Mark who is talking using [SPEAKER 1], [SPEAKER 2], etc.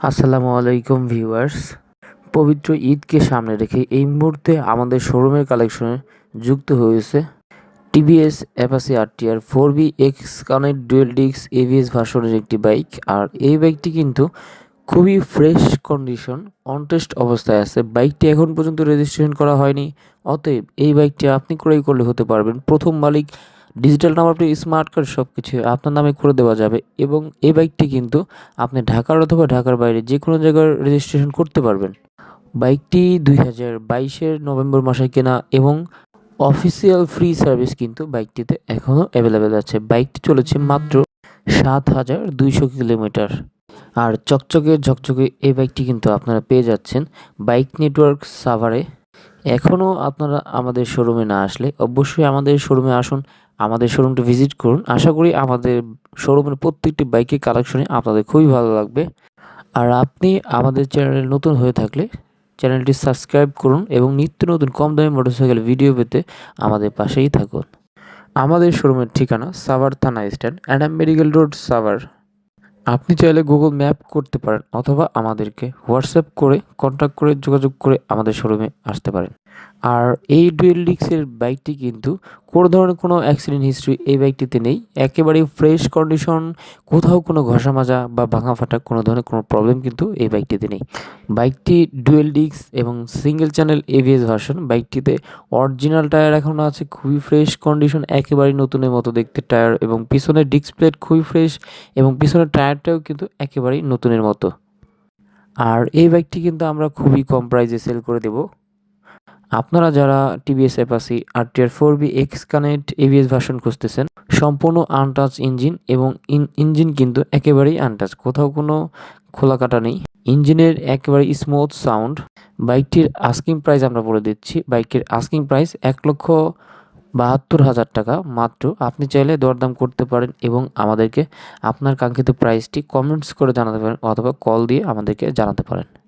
[SPEAKER 1] আসসালামু আলাইকুম ভিউয়ার্স। পবিত্র ঈদকে সামনে রেখে এই মুহূর্তে আমাদের শোরুমের কালেকশনে যুক্ত হয়েছে TVS Apache RTR four B X connect dual ডিক্স এভিএস ভার্সনের একটি বাইক। আর এই বাইকটি কিন্তু খুবই ফ্রেশ কন্ডিশন, অনটেস্ট অবস্থায় আছে। বাইকটি এখন পর্যন্ত রেজিস্ট্রেশন করা হয়নি, অতএব এই বাইকটি আপনি ক্রয় করলে হতে পারবেন প্রথম মালিক digital number plate smart card সব কিছু আপনার নামে করে দেওয়া যাবে এবং এই বাইকটি কিন্তু আপনি ঢাকার অথবা ঢাকার বাইরে যে কোনো জায়গায় রেজিস্ট্রেশন করতে পারবেন। বাইকটি দুই হাজার বাইশের নভেম্বর মাসে কেনা এবং অফিসিয়াল ফ্রি সার্ভিস কিন্তু বাইকটিতে এখনও অ্যাভেলেবেল আছে। বাইকটি চলেছে মাত্র সাত হাজার দুইশো কিলোমিটার। আর চকচকে ঝকচকে এই বাইকটি কিন্তু আপনারা পেয়ে যাচ্ছেন বাইক নেটওয়ার্ক সাভারে এখনও আপনারা আমাদের শোরুমে না আসলে অবশ্যই আমাদের শোরুমে আসুন আমাদের শোরুমটি ভিজিট করুন। আশা করি আমাদের শোরুমের প্রত্যেকটি বাইকের কালেকশনে আপনাদের খুবই ভালো লাগবে। আর আপনি আমাদের চ্যানেলে নতুন হয়ে থাকলে চ্যানেলটি সাবস্ক্রাইব করুন এবং নিত্য নতুন কম দামি মোটরসাইকেল ভিডিও পেতে আমাদের পাশেই থাকুন। আমাদের শোরুমের ঠিকানা সাভার থানা stand Adam medical road Savar. আপনি চাইলে গুগল ম্যাপ করতে পারেন অথবা আমাদেরকে হোয়াটসঅ্যাপ করে কন্ট্যাক্ট করে যোগাযোগ করে আমাদের শোরুমে আসতে পারেন। আর এই ডুয়েল ডিক্সের বাইকটি কিন্তু কোনো ধরনের কোনো অ্যাক্সিডেন্ট হিস্ট্রি এই বাইকটিতে নেই। একেবারেই ফ্রেশ কন্ডিশন কোথাও কোনো ঘষা মাজা বা ভাঙা ফাটা কোনো ধরনের কোনো প্রবলেম কিন্তু এই বাইকটিতে নেই। বাইকটি ডুয়েল ডিক্স এবং সিঙ্গেল চ্যানেল এভিএস ভার্সন বাইকটিতে অরিজিনাল টায়ার এখনও আছে, খুবই ফ্রেশ কন্ডিশন একেবারেই নতুনের মতো দেখতে টায়ার এবং পিছনের ডিস্ক প্লেট খুবই ফ্রেশ এবং পিছনের টায়ারটাও কিন্তু একেবারেই নতুনের মতো। আর এই বাইকটি কিন্তু আমরা খুবই কম প্রাইসে সেল করে দেবো। আপনারা যারা TVS Apache RTR four B X connect ABS version খুঁজতেছেন, সম্পূর্ণ আনটাচ ইঞ্জিন এবং ইঞ্জিন কিন্তু একেবারেই আনটাচ কোথাও কোনো খোলা কাটা নেই। ইঞ্জিনের একেবারে স্মুথ সাউন্ড বাইকটির আস্কিং প্রাইস আমরা বলে দিচ্ছি বাইকের আস্কিং প্রাইস এক লক্ষ বাহাত্তর হাজার টাকা, মাত্র আপনি চাইলে দরদাম করতে পারেন এবং আমাদেরকে আপনার কাঙ্ক্ষিত প্রাইসটি কমেন্টস করে জানাতে পারেন অথবা কল দিয়ে আমাদেরকে জানাতে পারেন।